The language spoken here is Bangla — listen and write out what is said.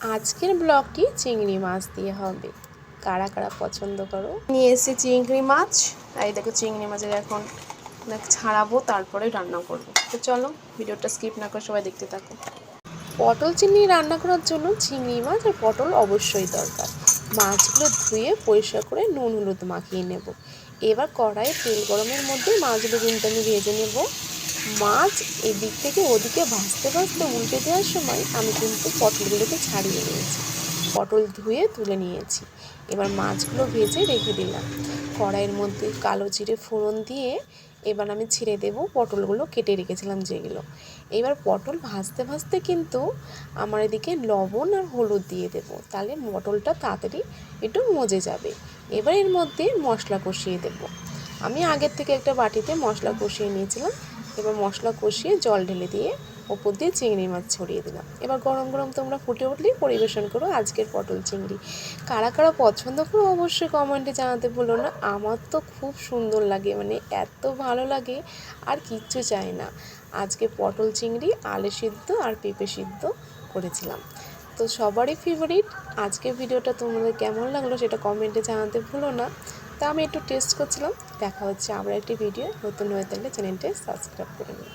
আজকের ব্লগটি চিংড়ি মাছ দিয়ে হবে। কারা কারা পছন্দ করো? নিয়ে এসেছি চিংড়ি মাছ। এই দেখো চিংড়ি মাছের এখন ছাড়াবো, তারপরে রান্না করব। তো চলো, ভিডিওটা স্কিপ না করে সবাই দেখতে থাকো। পটল চিংড়ি রান্না করার জন্য চিংড়ি মাছ আর পটল অবশ্যই দরকার। মাছগুলো ধুয়ে পরিষ্কার করে নুন হলুদ মাখিয়ে নেব। এবার কড়াইয়ে তেল গরমের মধ্যে মাছগুলো কিন্তু আমি ভেজে নেব। মাছ এদিক থেকে ওদিকে ভাজতে ভাজতে উল্টে দেওয়ার সময় আমি কিন্তু পটলগুলোকে ছাড়িয়ে নিয়েছি। পটল ধুয়ে তুলে নিয়েছি। এবার মাছগুলো ভেজে রেখে দিলাম। কড়াইয়ের মধ্যে কালো জিরে ফোড়ন দিয়ে এবার আমি ছিঁড়ে দেব পটলগুলো কেটে রেখেছিলাম যেগুলো। এবার পটল ভাজতে ভাজতে কিন্তু আমার এদিকে লবণ আর হলুদ দিয়ে দেব। তাহলে পটলটা তাড়াতাড়ি একটু মজে যাবে। এবার এর মধ্যে মশলা কষিয়ে দেব। আমি আগের থেকে একটা বাটিতে মশলা কষিয়ে নিয়েছিলাম। এবার মশলা কষিয়ে জল ঢেলে দিয়ে ওপর দিয়ে চিংড়ি মাছ ছড়িয়ে দিলাম। এবার গরম গরম তোমরা ফুটে উঠলেই পরিবেশন করো আজকের পটল চিংড়ি। কারা কারা পছন্দ করো অবশ্যই কমেন্টে জানাতে ভুলো না। আমার তো খুব সুন্দর লাগে মানে এত ভালো লাগে, আর কিচ্ছু চাই না। আজকে পটল চিংড়ি, আলু সিদ্ধ আর পেঁপে সিদ্ধ করেছিলাম। তো সবারই ফেভারিট আজকের ভিডিওটা তোমাদের কেমন লাগল সেটা কমেন্টে জানাতে ভুলো না। তা আমি একটু টেস্ট করছিলাম। দেখা হচ্ছে আবার একটি ভিডিও নতুন হয়ে থাকলে চ্যানেলটি সাবস্ক্রাইব করে নিই